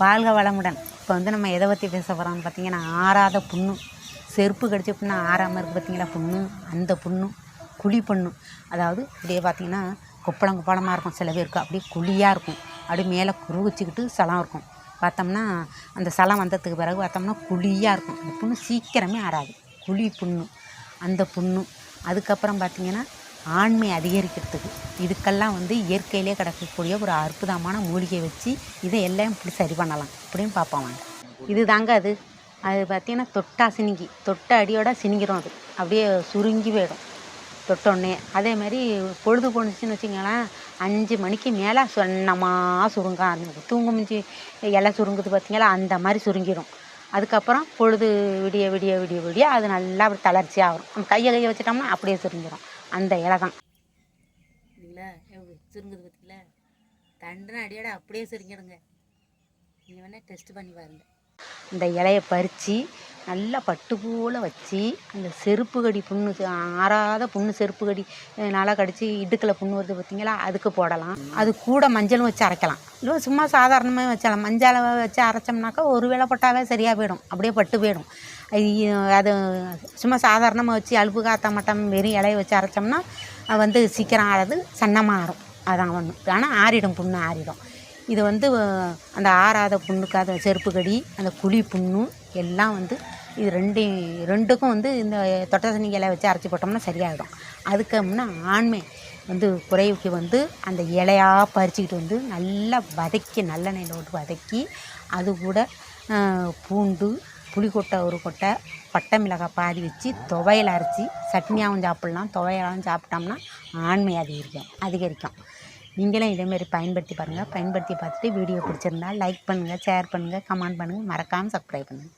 வாழ்க வளமுடன். இப்போ வந்து நம்ம எதை பற்றி பேச போகிறோம்னு பார்த்தீங்கன்னா ஆறாத புண்ணு. செருப்பு கடிச்ச புண்ணு ஆறாமல் இருக்குது பார்த்தீங்களா புண்ணு அந்த புண்ணு குழி புண்ணு. அதாவது இப்படியே பார்த்தீங்கன்னா கொப்பளம் கொப்பளமாக இருக்கும். சில பேருக்கு அப்படியே குழியாக இருக்கும். அப்படியே மேலே குறுகிச்சிக்கிட்டு சலம் இருக்கும். பார்த்தோம்னா அந்த சலம் வந்ததுக்கு பிறகு பார்த்தோம்னா குழியாக இருக்கும். அந்த புண்ணு சீக்கிரமே ஆறாது. குழி புண்ணு அந்த புண்ணு. அதுக்கப்புறம் பார்த்தீங்கன்னா ஆண்மை அதிகரிக்கிறதுக்கு. இதுக்கெல்லாம் வந்து இயற்கையிலே கிடக்கக்கூடிய ஒரு அற்புதமான மூலிகை வச்சு இதை எல்லாம் இப்படி சரி பண்ணலாம். அப்படின்னு பார்ப்போம் வாங்க. இது தாங்க அது. அது பார்த்தீங்கன்னா தொட்டா சினிங்கி தொட்ட அடியோட சினிங்கிறோம் அது. அப்படியே சுருங்கி போயிடும். தொட்டோடனே அதே மாதிரி பொழுது போணுச்சுன்னு வச்சுங்களேன் அஞ்சு மணிக்கு மேலே சொன்னமாக சுருங்க ஆரம்பிக்கும். தூங்கு மிஞ்சி இலை சுருங்குது பார்த்தீங்களா அந்த மாதிரி சுருங்கிடும் அதுக்கப்புறம் பொழுது விடிய விடிய விடிய விடிய அது நல்லா அப்படி தளர்ச்சியாக நம்ம கையை கையை வச்சிட்டோம்னா அப்படியே சுருங்கிடும் அந்த இலை தான். இல்லைங்களா சுருங்குது பார்த்தீங்களா தண்டனை அடியோட அப்படியே சுருங்கிடுங்க. நீங்கள் வேணால் டெஸ்ட் பண்ணி பாருங்கள் இந்த இலையை பறித்து நல்லா பட்டு போல் வச்சு அந்த செருப்பு கடி புண்ணு ஆறாத புண்ணு செருப்பு கடி நல்லா கடித்து இடுக்கில் புண்ணு வருது பார்த்தீங்களா அதுக்கு போடலாம். அது கூட மஞ்சளும் வச்சு அரைக்கலாம். இல்லை சும்மா சாதாரணமாக வச்சலாம் மஞ்சளை வச்சு அரைச்சோம்னாக்கா ஒரு வேளை போட்டாவே சரியாக போயிடும். அப்படியே பட்டு போயிடும். அது அது சும்மா சாதாரணமாக வச்சு அலுப்பு காத்த மாட்டோம் வெறும் இலையை வச்சு அரைச்சோம்னா அது வந்து சீக்கிரம் ஆறது சன்னமாக ஆறும். அதான் ஒன்று ஆனால் ஆறிடும் புண்ணு ஆறிடும். இது வந்து அந்த ஆறாத புண்ணுக்கு செருப்பு கடி அந்த குழி புண்ணு எல்லாம் வந்து இது ரெண்டு ரெண்டுக்கும் வந்து இந்த தொட்டசனி இலை வச்சு அரைச்சி போட்டோம்னா சரியாயிடும். அதுக்கு முன்னே ஆண்மை வந்து குறைவுக்கு வந்து அந்த இலையாக பறிச்சுக்கிட்டு வந்து நல்லா வதக்கி நல்லெண்ணெயில் போட்டு வதக்கி அது கூட பூண்டு புளிக்கொட்டை ஒரு கொட்டை பட்டை மிளகாய் பாதி வச்சு துவையல் அரைச்சி சட்னியாகவும் சாப்பிட்லாம். துவையலாகவும் சாப்பிட்டோம்னா ஆண்மை அதிகரிக்கும் அதிகரிக்கும். நீங்களும் இதேமாரி பயன்படுத்தி பாருங்கள் பயன்படுத்தி பார்த்துட்டு வீடியோ பிடிச்சிருந்தா லைக் பண்ணுங்கள் ஷேர் பண்ணுங்கள் கமெண்ட் பண்ணுங்கள் மறக்காமல் சப்ஸ்கிரைப் பண்ணுங்கள்